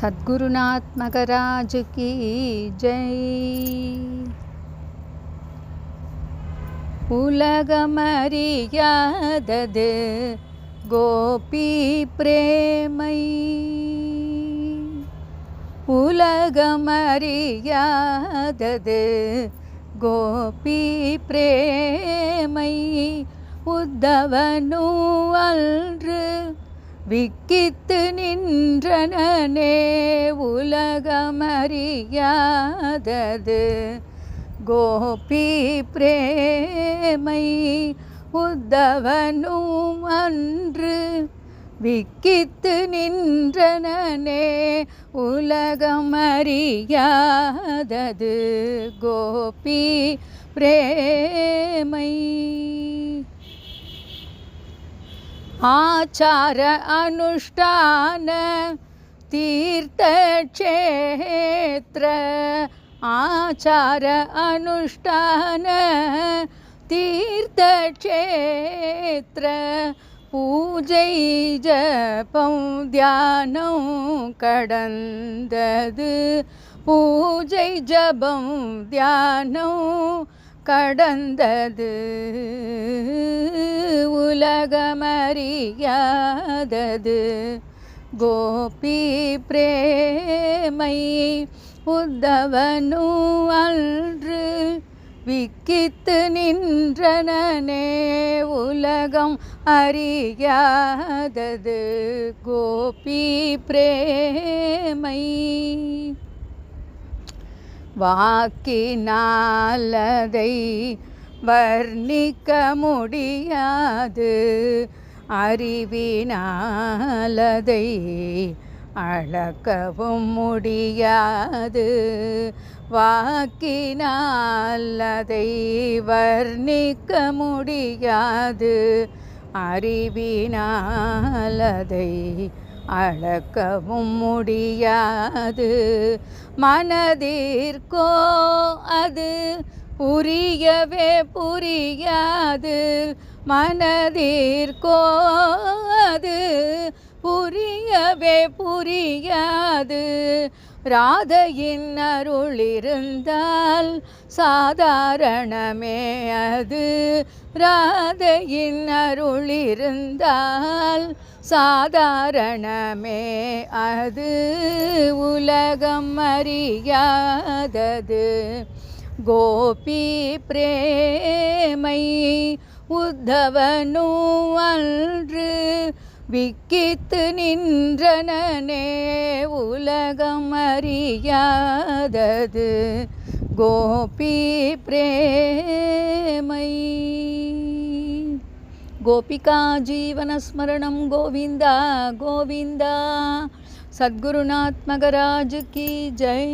சத்குருநாத் மகராஜ் கி ஜெய். உலகமறியாதது கோபி பிரேமை. உலகமறியாதது கோபி பிரேமை. உத்தவனு அன்று விக்கித்து நின்றனே உலகமறியாதது. கோபி பிரேமை உத்தவனும் அன்று விக்கித்து நின்றனே உலகமறியாதது. கோபி பிரேமை ஆச்சார அனுஷ்டான தீர்த்தக்ஷேத்திர ஆச்சார அனுஷ்டான தீர்த்தக்ஷேத்திர பூஜை ஜபம் தியானம் கடந்தது பூஜை ஜபம் தியானம் கடந்தது. உலகமறியாதது. கோபி பிரேமை உத்தவனு அன்று விக்கித்து நின்றனே உலகம் அறியாதது. கோபி பிரேமை வாக்கினாலதை வர்ணிக்க முடியாது. அறிவினாலதை அளக்கவும் முடியாது. வாக்கினாலதை வர்ணிக்க முடியாது. அறிவினாலதை அளக்கவும் முடியாது. மனதிற்கோ அது புரியவே புரியாது. மனதிற்கோ அது புரியவே புரியாது. ராதையின் அருளிருந்தால் சாதாரணமே அது. ராதையின் அருளிருந்தால் சாதாரணமே அது. உலகம் அறியாதது. கோபி பிரேமை உத்தவனு அன்று விக்கித்து நின்றனே உலகம் அறியாதது கோபி பிரேமை गोपिका जीवनस्मरणं गोविन्द गोविन्द सद्गुरुनाथ मगराज की जय